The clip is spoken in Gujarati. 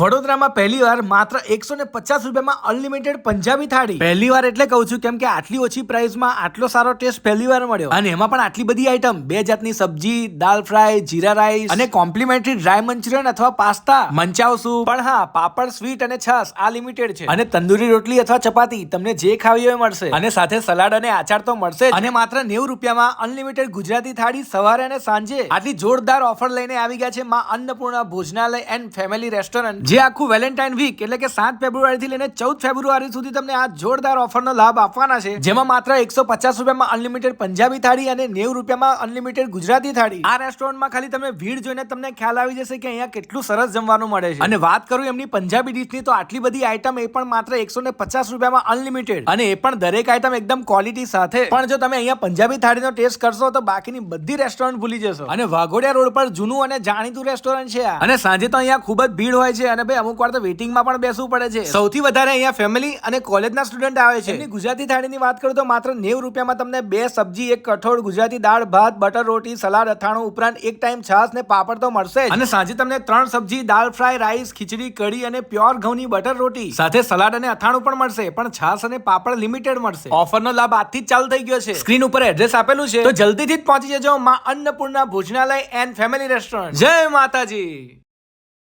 વડોદરામાં પહેલી વાર માત્ર એકસો ને પચાસ રૂપિયામાં અનલિમિટેડ પંજાબી થાળી. પહેલી વાર એટલે કહું છું કેમ કે આટલી ઓછી પ્રાઇસમાં આટલો સારો ટેસ્ટ પહેલી વાર મળ્યો. અને એમાં પણ આટલી બધી આઈટમ બે જાતની સબ્જી દાલ ફ્રાય, જીરા રાઈસ અને કોમ્પ્લિમેન્ટરી ડ્રાય મંચુરિયન અથવા પાસ્તા, મંચાવ પણ હા, પાપડ, સ્વીટ અને છાસ આ લિમિટેડ છે. અને તંદુરી રોટલી અથવા ચપાતી તમને જે ખાવી હોય મળશે. અને સાથે સલાડ અને આચાર તો મળશે અને માત્ર નેવું રૂપિયામાં અનલિમિટેડ ગુજરાતી થાળી સવારે અને સાંજે. આટલી જોરદાર ઓફર લઈને આવી ગયા છે માં અન્નપૂર્ણા ભોજનાલય એન્ડ ફેમિલી રેસ્ટોરન્ટ. જે આખું વેલેન્ટાઇન વીક એટલે કે સાત ફેબ્રુઆરી થી લઈને ચૌદ ફેબ્રુઆરી સુધી તમને આ જોરદાર ઓફરનો લાભ આપવાના છે. જેમાં માત્ર એકસો પચાસ રૂપિયામાં અનલિમિટેડ પંજાબી થાળી અને નેવું રૂપિયામાં અનલિમિટેડ ગુજરાતી થાળી. આ રેસ્ટોરન્ટમાં ખાલી તમે ભીડ જોઈને તમને ખ્યાલ આવી જશે કે અહીંયા કેટલું સરસ જમવાનું મળે છે. અને વાત કરું એમની પંજાબી ડીશની તો આટલી બધી આઈટમ એ પણ માત્ર એકસો ને પચાસ રૂપિયામાં અનલિમિટેડ અને એ પણ દરેક આઈટમ એકદમ ક્વોલિટી સાથે. પણ જો તમે અહીંયા પંજાબી થાળીનો ટેસ્ટ કરશો, તો બાકીની બધી રેસ્ટોરન્ટ ભૂલી જશો. અને વાઘોડિયા રોડ પર જૂનું અને જાણીતું રેસ્ટોરન્ટ છે અને સાંજે તો અહીંયા ખૂબ જ ભીડ હોય છે. અને ભાઈ અમુક વાર તો વેટિંગમાં પણ બેસવું પડે છે. સૌથી વધારે અહીંયા ફેમિલી અને કોલેજના સ્ટુડન્ટ આવે છે. ગુજરાતી થાળીની વાત કરું તો માત્ર નેવ રૂપિયામાં તમને બે સબ્જી એક કઠોળ ગુજરાતી દાળ ભાત બટર રોટી સલાડ અથાણું ઉપરાંત એક ટાઈમ છાસ ને પાપડ તો મળશે અને સાંજે તમને ત્રણ સબ્જી દાળ ફ્રાય રાઈસ ખીચડી કઢી અને પ્યોર ઘઉંની બટર રોટી. સાથે સલાડ અને અથાણું પણ મળશે પણ છાસ અને પાપડ લિમિટેડ મળશે. ઓફરનો લાભ આજથી જ ચાલુ થઈ ગયો છે. સ્ક્રીન ઉપર એડ્રેસ આપેલું છે. તો જલ્દીથી જ પહોંચી જજો માં અન્નપૂર્ણા ભોજનાલય એન્ડ ફેમિલી રેસ્ટોરન્ટ જય માતાજી.